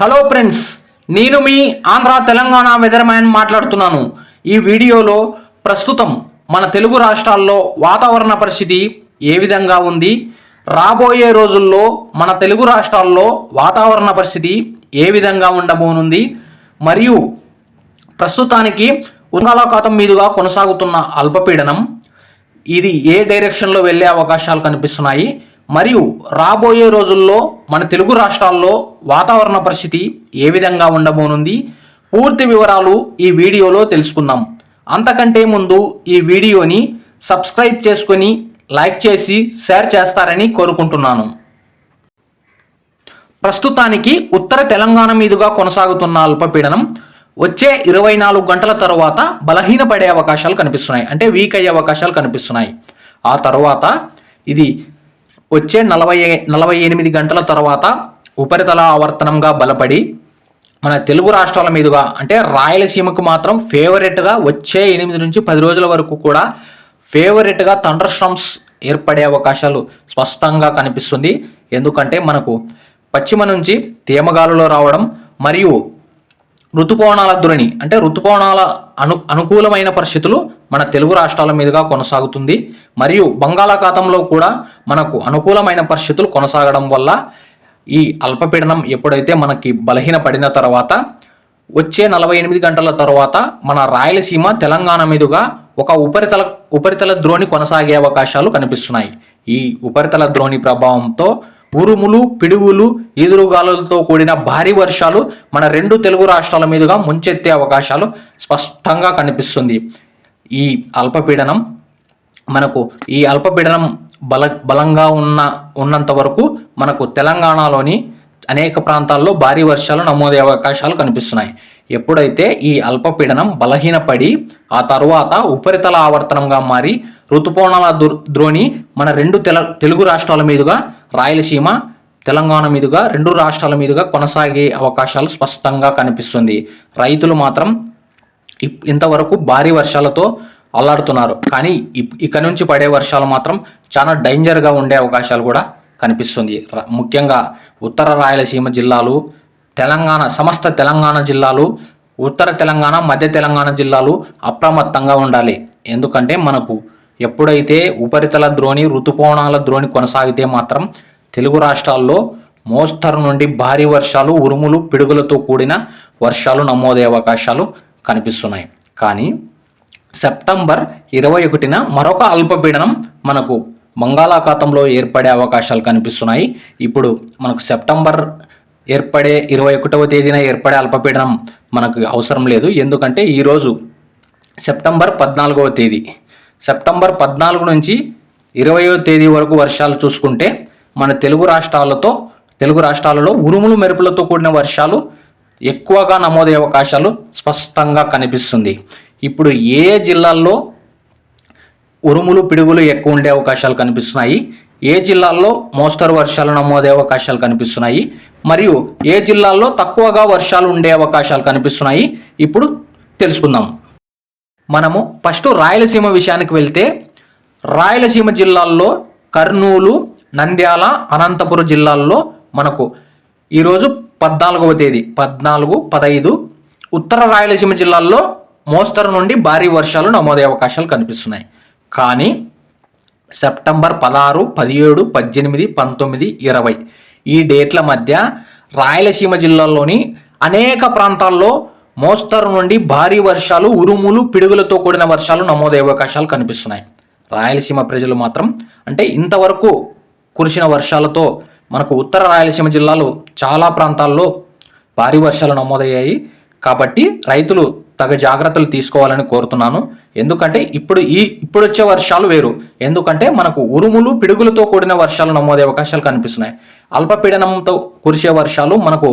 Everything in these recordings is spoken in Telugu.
హలో ఫ్రెండ్స్ నేను మీ ఆంధ్ర తెలంగాణ వెదర్మ్యాన్ మాట్లాడుతున్నాను. ఈ వీడియోలో ప్రస్తుతం మన తెలుగు రాష్ట్రాల్లో వాతావరణ పరిస్థితి ఏ విధంగా ఉంది? రాబోయే రోజుల్లో మన తెలుగు రాష్ట్రాల్లో వాతావరణ పరిస్థితి ఏ విధంగా ఉండబోనుంది? మరియు ప్రస్తుతానికి ఉంగాలాఖాతం మీదుగా కొనసాగుతున్న అల్పపీడనం ఇది ఏ డైరెక్షన్లో వెళ్ళే అవకాశాలు కనిపిస్తున్నాయి? మరియు రాబోయే రోజుల్లో మన తెలుగు రాష్ట్రాల్లో వాతావరణ పరిస్థితి ఏ విధంగా ఉండబోనుంది? పూర్తి వివరాలు ఈ వీడియోలో తెలుసుకుందాం. అంతకంటే ముందు ఈ వీడియోని సబ్స్క్రైబ్ చేసుకొని లైక్ చేసి షేర్ చేస్తారని కోరుకుంటున్నాను. ప్రస్తుతానికి ఉత్తర తెలంగాణ మీదుగా కొనసాగుతున్న అల్పపీడనం వచ్చే ఇరవై నాలుగు గంటల తర్వాత బలహీనపడే అవకాశాలు కనిపిస్తున్నాయి. అంటే వీక్ అయ్యే అవకాశాలు కనిపిస్తున్నాయి. ఆ తర్వాత ఇది వచ్చే నలభై నలభై ఎనిమిది గంటల తర్వాత ఉపరితల ఆవర్తనంగా బలపడి మన తెలుగు రాష్ట్రాల మీదుగా అంటే రాయలసీమకు మాత్రం ఫేవరెట్గా వచ్చే ఎనిమిది నుంచి పది రోజుల వరకు కూడా ఫేవరెట్గా థండర్ ఏర్పడే అవకాశాలు స్పష్టంగా కనిపిస్తుంది. ఎందుకంటే మనకు పశ్చిమ నుంచి తేమగాలులో రావడం మరియు ఋతుపవనాల ధ్వని అంటే ఋతుపవనాల అను అనుకూలమైన పరిస్థితులు మన తెలుగు రాష్ట్రాల మీదుగా కొనసాగుతుంది. మరియు బంగాళాఖాతంలో కూడా మనకు అనుకూలమైన పరిస్థితులు కొనసాగడం వల్ల ఈ అల్పపీడనం ఎప్పుడైతే మనకి బలహీనపడిన తర్వాత వచ్చే నలభై ఎనిమిది గంటల తర్వాత మన రాయలసీమ తెలంగాణ మీదుగా ఒక ఉపరితల ఉపరితల ద్రోణి కొనసాగే అవకాశాలు కనిపిస్తున్నాయి. ఈ ఉపరితల ద్రోణి ప్రభావంతో ఉరుములు పిడుగులు ఈదురుగాలులతో కూడిన భారీ వర్షాలు మన రెండు తెలుగు రాష్ట్రాల మీదుగా ముంచెత్తే అవకాశాలు స్పష్టంగా కనిపిస్తుంది. ఈ అల్పపీడనం మనకు ఈ అల్పపీడనం బల బలంగా ఉన్న ఉన్నంత వరకు మనకు తెలంగాణలోని అనేక ప్రాంతాల్లో భారీ వర్షాలు నమోదయ్యే అవకాశాలు కనిపిస్తున్నాయి. ఎప్పుడైతే ఈ అల్పపీడనం బలహీనపడి ఆ తరువాత ఉపరితల ఆవర్తనంగా మారి ఋతుపవనాల ద్రోణి మన రెండు తెల తెలుగు రాష్ట్రాల మీదుగా రాయలసీమ తెలంగాణ మీదుగా రెండు రాష్ట్రాల మీదుగా కొనసాగే అవకాశాలు స్పష్టంగా కనిపిస్తుంది. రైతులు మాత్రం ఇప్- ఇంతవరకు భారీ వర్షాలతో అల్లాడుతున్నారు. కానీ ఇక నుంచి పడే వర్షాలు మాత్రం చాలా డేంజర్గా ఉండే అవకాశాలు కూడా కనిపిస్తుంది. ర- ముఖ్యంగా ఉత్తర రాయలసీమ జిల్లాలు తెలంగాణ సమస్త తెలంగాణ జిల్లాలు ఉత్తర తెలంగాణ మధ్య తెలంగాణ జిల్లాలు అప్రమత్తంగా ఉండాలి. ఎందుకంటే మనకు ఎప్పుడైతే ఉపరితల ద్రోణి ఋతుపవనాల ద్రోణి కొనసాగితే మాత్రం తెలుగు రాష్ట్రాల్లో మోస్తరు నుండి భారీ వర్షాలు ఉరుములు పిడుగులతో కూడిన వర్షాలు నమోదయ్యే అవకాశాలు కనిపిస్తున్నాయి. కానీ సెప్టెంబర్ ఇరవై ఒకటిన మరొక అల్పపీడనం మనకు బంగాళాఖాతంలో ఏర్పడే అవకాశాలు కనిపిస్తున్నాయి. ఇప్పుడు మనకు సెప్టెంబర్ ఏర్పడే ఇరవై ఒకటవ తేదీన ఏర్పడే అల్పపీడనం మనకు అవసరం లేదు. ఎందుకంటే ఈరోజు సెప్టెంబర్ పద్నాలుగవ తేదీ. సెప్టెంబర్ పద్నాలుగు నుంచి ఇరవయో తేదీ వరకు వర్షాలు చూసుకుంటే మన తెలుగు రాష్ట్రాలతో తెలుగు రాష్ట్రాలలో ఉరుములు మెరుపులతో కూడిన వర్షాలు ఎక్కువగా నమోదయ్యే అవకాశాలు స్పష్టంగా కనిపిస్తుంది. ఇప్పుడు ఏ జిల్లాల్లో ఉరుములు పిడుగులు ఎక్కువ ఉండే అవకాశాలు కనిపిస్తున్నాయి? ఏ జిల్లాల్లో మోస్తరు వర్షాలు నమోదే అవకాశాలు కనిపిస్తున్నాయి? మరియు ఏ జిల్లాల్లో తక్కువగా వర్షాలు ఉండే అవకాశాలు కనిపిస్తున్నాయి? ఇప్పుడు తెలుసుకుందాం. మనము ఫస్ట్ రాయలసీమ విషయానికి వెళ్తే రాయలసీమ జిల్లాల్లో కర్నూలు నంద్యాల అనంతపురం జిల్లాల్లో మనకు ఈరోజు పద్నాలుగవ తేదీ పద్నాలుగు పదహైదు ఉత్తర రాయలసీమ జిల్లాల్లో మోస్తరు నుండి భారీ వర్షాలు నమోదయ్యే అవకాశాలు కనిపిస్తున్నాయి. కానీ సెప్టెంబర్ పదహారు పదిహేడు పద్దెనిమిది పంతొమ్మిది ఇరవై. ఈ డేట్ల మధ్య రాయలసీమ జిల్లాలోని అనేక ప్రాంతాల్లో మోస్తరు నుండి భారీ వర్షాలు ఉరుములు పిడుగులతో కూడిన వర్షాలు నమోదయ్యే అవకాశాలు కనిపిస్తున్నాయి. రాయలసీమ ప్రజలు మాత్రం అంటే ఇంతవరకు కురిసిన వర్షాలతో మనకు ఉత్తర రాయలసీమ జిల్లాలో చాలా ప్రాంతాల్లో భారీ వర్షాలు నమోదయ్యాయి. కాబట్టి రైతులు తగ జాగ్రత్తలు తీసుకోవాలని కోరుతున్నాను. ఎందుకంటే ఇప్పుడు ఈ ఇప్పుడు వచ్చే వర్షాలు వేరు. ఎందుకంటే మనకు ఉరుములు పిడుగులతో కూడిన వర్షాలు నమోదే అవకాశాలు కనిపిస్తున్నాయి. అల్పపీడనంతో కురిసే వర్షాలు మనకు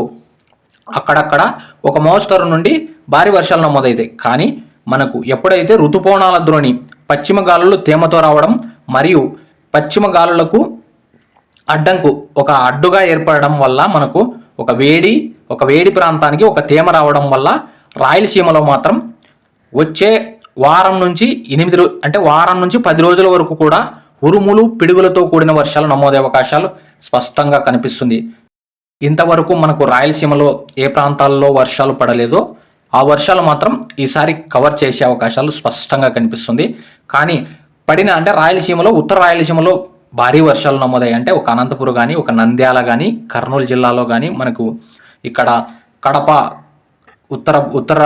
అక్కడక్కడ ఒక మోస్తరు నుండి భారీ వర్షాలు నమోదవుతాయి కానీ మనకు ఎప్పుడైతే ఋతుపవనాల ద్రోణి పశ్చిమ గాలులు తేమతో రావడం మరియు పశ్చిమ గాలులకు అడ్డంకు ఒక అడ్డుగా ఏర్పడడం వల్ల మనకు ఒక వేడి ఒక వేడి ప్రాంతానికి ఒక తేమ రావడం వల్ల రాయలసీమలో మాత్రం వచ్చే వారం నుంచి ఎనిమిది రోజు అంటే వారం నుంచి పది రోజుల వరకు కూడా ఉరుములు పిడుగులతో కూడిన వర్షాలు నమోదే అవకాశాలు స్పష్టంగా కనిపిస్తుంది. ఇంతవరకు మనకు రాయలసీమలో ఏ ప్రాంతాల్లో వర్షాలు పడలేదో ఆ వర్షాలు మాత్రం ఈసారి కవర్ చేసే అవకాశాలు స్పష్టంగా కనిపిస్తుంది. కానీ పడిన అంటే రాయలసీమలో ఉత్తర రాయలసీమలో భారీ వర్షాలు నమోదయ్యాయి. అంటే ఒక అనంతపురం కానీ ఒక నంద్యాల కానీ కర్నూలు జిల్లాలో కానీ మనకు ఇక్కడ కడప ఉత్తర ఉత్తర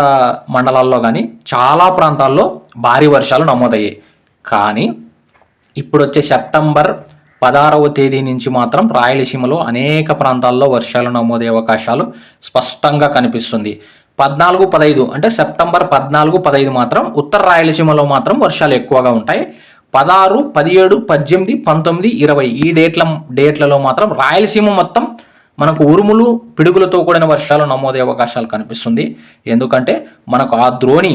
మండలాల్లో కానీ చాలా ప్రాంతాల్లో భారీ వర్షాలు నమోదయ్యాయి. కానీ ఇప్పుడు వచ్చే సెప్టెంబర్ పదహారవ తేదీ నుంచి మాత్రం రాయలసీమలో అనేక ప్రాంతాల్లో వర్షాలు నమోదయ్యే అవకాశాలు స్పష్టంగా కనిపిస్తుంది. పద్నాలుగు పదహైదు అంటే సెప్టెంబర్ పద్నాలుగు పదహైదు మాత్రం ఉత్తర రాయలసీమలో మాత్రం వర్షాలు ఎక్కువగా ఉంటాయి. పదహారు పదిహేడు పద్దెనిమిది పంతొమ్మిది ఇరవై ఈ డేట్ల డేట్లలో మాత్రం రాయలసీమ మొత్తం మనకు ఉరుములు పిడుగులతో కూడిన వర్షాలు నమోదయ్యే అవకాశాలు కనిపిస్తుంది. ఎందుకంటే మనకు ఆ ద్రోణి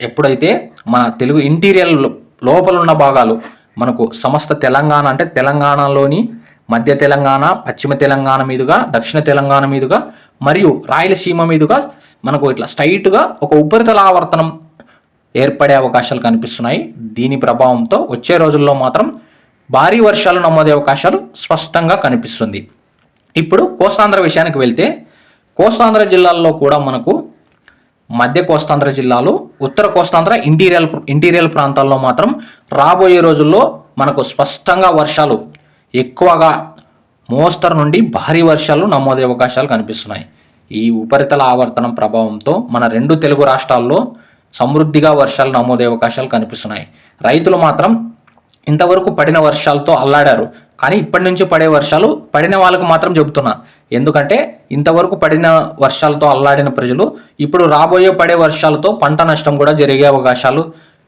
ఎప్పుడైతే మన తెలుగు ఇంటీరియర్ లోపల ఉన్న భాగాలు మనకు సమస్త తెలంగాణ అంటే తెలంగాణలోని మధ్య తెలంగాణ పశ్చిమ తెలంగాణ మీదుగా దక్షిణ తెలంగాణ మీదుగా మరియు రాయలసీమ మీదుగా మనకు ఇట్లా స్ట్రైట్గా ఒక ఉపరితల ఆవర్తనం ఏర్పడే అవకాశాలు కనిపిస్తున్నాయి. దీని ప్రభావంతో వచ్చే రోజుల్లో మాత్రం భారీ వర్షాలు నమోదే అవకాశాలు స్పష్టంగా కనిపిస్తుంది. ఇప్పుడు కోస్తాంధ్ర విషయానికి వెళ్తే కోస్తాంధ్ర జిల్లాల్లో కూడా మనకు మధ్య కోస్తాంధ్ర జిల్లాలు ఉత్తర కోస్తాంధ్ర ఇంటీరియల్ ఇంటీరియల్ ప్రాంతాల్లో మాత్రం రాబోయే రోజుల్లో మనకు స్పష్టంగా వర్షాలు ఎక్కువగా మోస్తరు నుండి భారీ వర్షాలు నమోదే అవకాశాలు కనిపిస్తున్నాయి. ఈ ఉపరితల ఆవర్తనం ప్రభావంతో మన రెండు తెలుగు రాష్ట్రాల్లో సమృద్ధిగా వర్షాలు నమోదే అవకాశాలు కనిపిస్తున్నాయి. రైతులు మాత్రం ఇంతవరకు పడిన వర్షాలతో అల్లాడారు. కానీ ఇప్పటి నుంచి పడే వర్షాలు పడిన వాళ్ళకు మాత్రం చెబుతున్నా. ఎందుకంటే ఇంతవరకు పడిన వర్షాలతో అల్లాడిన ప్రజలు ఇప్పుడు రాబోయే పడే వర్షాలతో పంట నష్టం కూడా జరిగే అవకాశాలు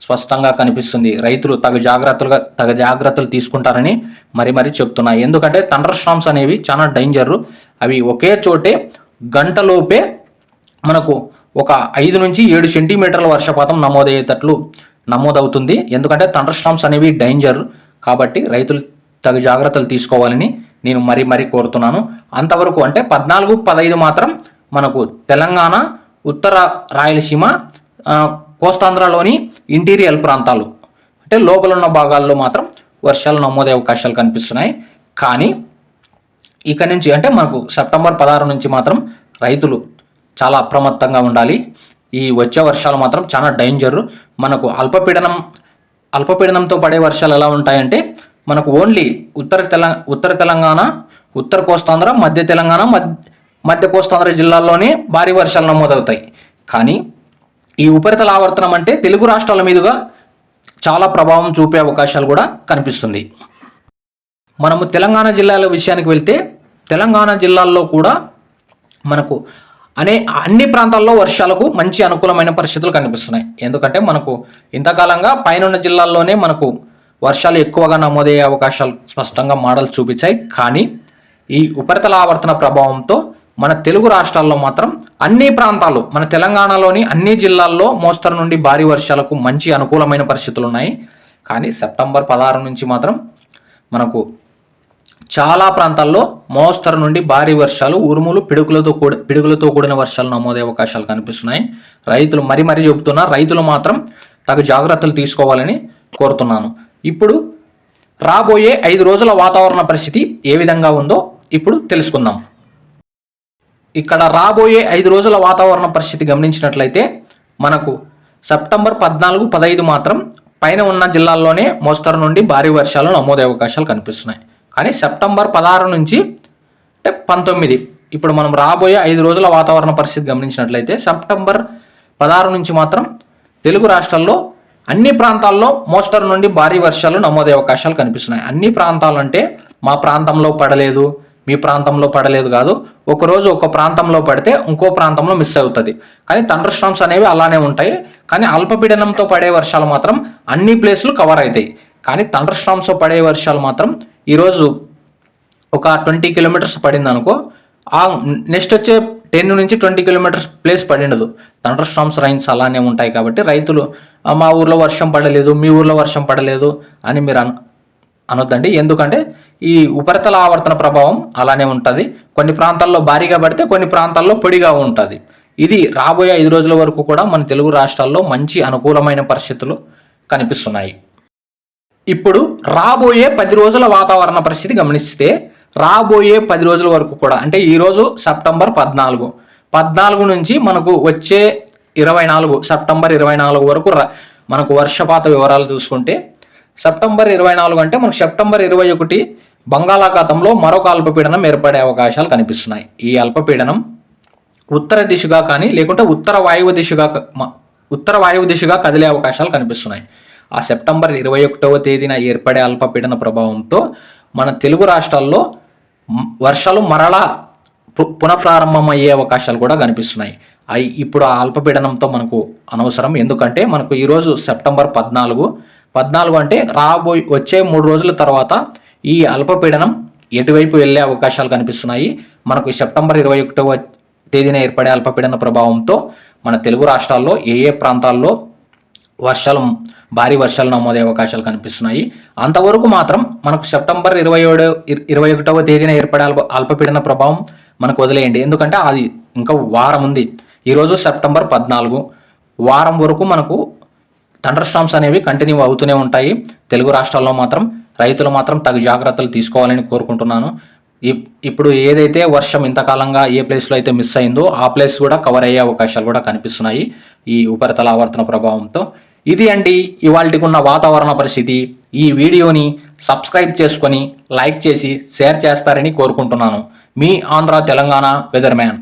స్పష్టంగా కనిపిస్తుంది. రైతులు తగు జాగ్రత్తలుగా తగు జాగ్రత్తలు తీసుకుంటారని మరి మరి చెప్తున్నాయి ఎందుకంటే థండర్ స్టామ్స్ అనేవి చాలా డేంజర్. అవి ఒకే చోటే గంటలోపే మనకు ఒక ఐదు నుంచి ఏడు సెంటీమీటర్ల వర్షపాతం నమోదయ్యేటట్లు నమోదవుతుంది. ఎందుకంటే థండర్ స్టామ్స్ అనేవి డేంజర్. కాబట్టి రైతులు తగు జాగ్రత్తలు తీసుకోవాలని నేను మరీ మరీ కోరుతున్నాను. అంతవరకు అంటే పద్నాలుగు పదహైదు మాత్రం మనకు తెలంగాణ ఉత్తర రాయలసీమ కోస్తాంధ్రలోని ఇంటీరియల్ ప్రాంతాలు అంటే లోపల ఉన్న భాగాల్లో మాత్రం వర్షాలు నమోదే అవకాశాలు కనిపిస్తున్నాయి. కానీ ఇక నుంచి అంటే మనకు సెప్టెంబర్ పదహారు నుంచి మాత్రం రైతులు చాలా అప్రమత్తంగా ఉండాలి. ఈ వచ్చే వర్షాలు మాత్రం చాలా డేంజర్. మనకు అల్పపీడనం అల్పపీడనంతో పడే వర్షాలు ఎలా ఉంటాయంటే మనకు ఓన్లీ ఉత్తర తెలంగాణ ఉత్తర తెలంగాణ ఉత్తర కోస్తాంధ్ర మధ్య తెలంగాణ మధ్య మధ్య కోస్తాంధ్ర జిల్లాల్లోనే భారీ వర్షాలు నమోదవుతాయి. కానీ ఈ ఉపరితల ఆవర్తనం అంటే తెలుగు రాష్ట్రాల మీదుగా చాలా ప్రభావం చూపే అవకాశాలు కూడా కనిపిస్తుంది. మనము తెలంగాణ జిల్లాల విషయానికి వెళ్తే తెలంగాణ జిల్లాల్లో కూడా మనకు అనే అన్ని ప్రాంతాల్లో వర్షాలకు మంచి అనుకూలమైన పరిస్థితులు కనిపిస్తున్నాయి. ఎందుకంటే మనకు ఇంతకాలంగా పైనున్న జిల్లాల్లోనే మనకు వర్షాలు ఎక్కువగా నమోదయ్యే అవకాశాలు స్పష్టంగా మోడల్స్ చూపించాయి. కానీ ఈ ఉపరితల ఆవర్తన ప్రభావంతో మన తెలుగు రాష్ట్రాల్లో మాత్రం అన్ని ప్రాంతాలు మన తెలంగాణలోని అన్ని జిల్లాల్లో మోస్తరు నుండి భారీ వర్షాలకు మంచి అనుకూలమైన పరిస్థితులు ఉన్నాయి. కానీ సెప్టెంబర్ పదహారు నుంచి మాత్రం మనకు చాలా ప్రాంతాల్లో మోస్తరు నుండి భారీ వర్షాలు ఉరుములు పిడుగులతో కూడి పిడుగులతో కూడిన వర్షాలు నమోదయ్యే అవకాశాలు కనిపిస్తున్నాయి. రైతులు మరి మరీ చెబుతున్నారు రైతులు మాత్రం తగు జాగ్రత్తలు తీసుకోవాలని కోరుతున్నాను. ఇప్పుడు రాబోయే ఐదు రోజుల వాతావరణ పరిస్థితి ఏ విధంగా ఉందో ఇప్పుడు తెలుసుకుందాం. ఇక్కడ రాబోయే ఐదు రోజుల వాతావరణ పరిస్థితి గమనించినట్లయితే మనకు సెప్టెంబర్ పద్నాలుగు పదహైదు మాత్రం పైన ఉన్న జిల్లాల్లోనే మోస్తరు నుండి భారీ వర్షాలు నమోదే అవకాశాలు కనిపిస్తున్నాయి. కానీ సెప్టెంబర్ పదహారు నుంచి అంటే పంతొమ్మిది ఇప్పుడు మనం రాబోయే ఐదు రోజుల వాతావరణ పరిస్థితి గమనించినట్లయితే సెప్టెంబర్ పదహారు నుంచి మాత్రం తెలుగు రాష్ట్రాల్లో అన్ని ప్రాంతాల్లో మోస్తరు నుండి భారీ వర్షాలు నమోదయ్యే అవకాశాలు కనిపిస్తున్నాయి. అన్ని ప్రాంతాలు అంటే మా ప్రాంతంలో పడలేదు మీ ప్రాంతంలో పడలేదు కాదు ఒక రోజు ఒక ప్రాంతంలో పడితే ఇంకో ప్రాంతంలో మిస్ అవుతుంది. కానీ థండర్ స్టామ్స్ అనేవి అలానే ఉంటాయి. కానీ అల్పపీడనంతో పడే వర్షాలు మాత్రం అన్ని ప్లేస్లు కవర్ అవుతాయి. కానీ థండర్ స్టామ్స్తో పడే వర్షాలు మాత్రం ఈరోజు ఒక ట్వంటీ కిలోమీటర్స్ పడింది అనుకో ఆ నెక్స్ట్ వచ్చే టెన్ నుంచి ట్వంటీ కిలోమీటర్స్ ప్లేస్ పడిండదు. థండర్ స్టామ్స్ రైన్స్ అలానే ఉంటాయి కాబట్టి రైతులు మా ఊర్లో వర్షం పడలేదు మీ ఊర్లో వర్షం పడలేదు అని మీరు అన్ అనొద్దండి. ఎందుకంటే ఈ ఉపరితల ఆవర్తన ప్రభావం అలానే ఉంటుంది. కొన్ని ప్రాంతాల్లో భారీగా పడితే కొన్ని ప్రాంతాల్లో పొడిగా ఉంటుంది. ఇది రాబోయే ఐదు రోజుల వరకు కూడా మన తెలుగు రాష్ట్రాల్లో మంచి అనుకూలమైన పరిస్థితులు కనిపిస్తున్నాయి. ఇప్పుడు రాబోయే పది రోజుల వాతావరణ పరిస్థితి గమనిస్తే రాబోయే పది రోజుల వరకు కూడా అంటే ఈరోజు సెప్టెంబర్ పద్నాలుగు. పద్నాలుగు నుంచి మనకు వచ్చే ఇరవై నాలుగు సెప్టెంబర్ ఇరవై నాలుగు వరకు మనకు వర్షపాత వివరాలు చూసుకుంటే సెప్టెంబర్ ఇరవై నాలుగు అంటే మనకు సెప్టెంబర్ ఇరవై ఒకటి బంగాళాఖాతంలో మరొక అల్పపీడనం ఏర్పడే అవకాశాలు కనిపిస్తున్నాయి. ఈ అల్పపీడనం ఉత్తర దిశగా కానీ లేకుంటే ఉత్తర వాయువు దిశగా ఉత్తర వాయువు దిశగా కదిలే అవకాశాలు కనిపిస్తున్నాయి. ఆ సెప్టెంబర్ ఇరవై ఒకటవ తేదీన ఏర్పడే అల్పపీడన ప్రభావంతో మన తెలుగు రాష్ట్రాల్లో వర్షాలు మరలా పు- పునఃప్రారంభమయ్యే అవకాశాలు కూడా కనిపిస్తున్నాయి. అవి ఇప్పుడు ఆ అల్పపీడనంతో మనకు అనవసరం. ఎందుకంటే మనకు ఈరోజు సెప్టెంబర్ పద్నాలుగు. పద్నాలుగు అంటే రాబోయే వచ్చే మూడు రోజుల తర్వాత ఈ అల్పపీడనం ఎటువైపు వెళ్ళే అవకాశాలు కనిపిస్తున్నాయి. మనకు సెప్టెంబర్ ఇరవై ఒకటవ తేదీన ఏర్పడే అల్పపీడన ప్రభావంతో మన తెలుగు రాష్ట్రాల్లో ఏ ఏ ప్రాంతాల్లో వర్షాలు భారీ వర్షాలు నమోదయ్యే అవకాశాలు కనిపిస్తున్నాయి. అంతవరకు మాత్రం మనకు సెప్టెంబర్ ఇరవై ఏడు ఇరవై ఒకటవ తేదీన ఏర్పడే అల్ప అల్పపీడన ప్రభావం మనకు వదిలేయండి. ఎందుకంటే అది ఇంకా వారం ఉంది. ఈరోజు సెప్టెంబర్ పద్నాలుగు. వారం వరకు మనకు థండర్ స్టామ్స్ అనేవి కంటిన్యూ అవుతూనే ఉంటాయి. తెలుగు రాష్ట్రాల్లో మాత్రం రైతులు మాత్రం తగు జాగ్రత్తలు తీసుకోవాలని కోరుకుంటున్నాను. ఇప్- ఇప్పుడు ఏదైతే వర్షం ఇంతకాలంగా ఏ ప్లేస్లో అయితే మిస్ అయిందో ఆ ప్లేస్ కూడా కవర్ అయ్యే అవకాశాలు కూడా కనిపిస్తున్నాయి. ఈ ఉపరితల ఆవర్తన ప్రభావంతో ఇది అండి ఇవాళకి ఉన్న వాతావరణ పరిస్థితి. ఈ వీడియోని సబ్స్క్రైబ్ చేసుకొని లైక్ చేసి షేర్ చేస్తారని కోరుకుంటున్నాను. మీ ఆంధ్ర తెలంగాణ వెదర్మ్యాన్.